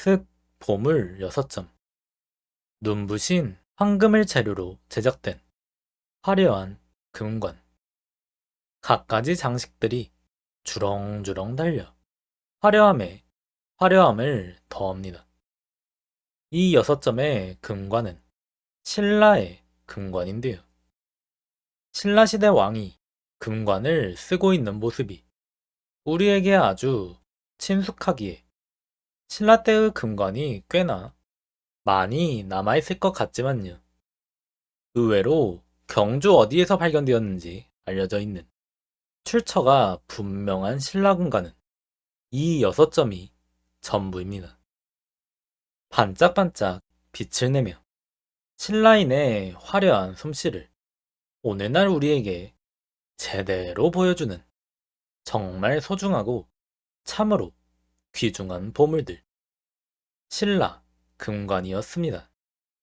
슥 보물 6점. 눈부신 황금을 재료로 제작된 화려한 금관. 갖가지 장식들이 주렁주렁 달려 화려함에 화려함을 더합니다. 이 6점의 금관은 신라의 금관인데요. 신라시대 왕이 금관을 쓰고 있는 모습이 우리에게 아주 친숙하기에 신라 때의 금관이 꽤나 많이 남아있을 것 같지만요. 의외로 경주 어디에서 발견되었는지 알려져 있는 출처가 분명한 신라 금관은 이 여섯 점이 전부입니다. 반짝반짝 빛을 내며 신라인의 화려한 솜씨를 오늘날 우리에게 제대로 보여주는 정말 소중하고 참으로 귀중한 보물들. 신라 금관이었습니다.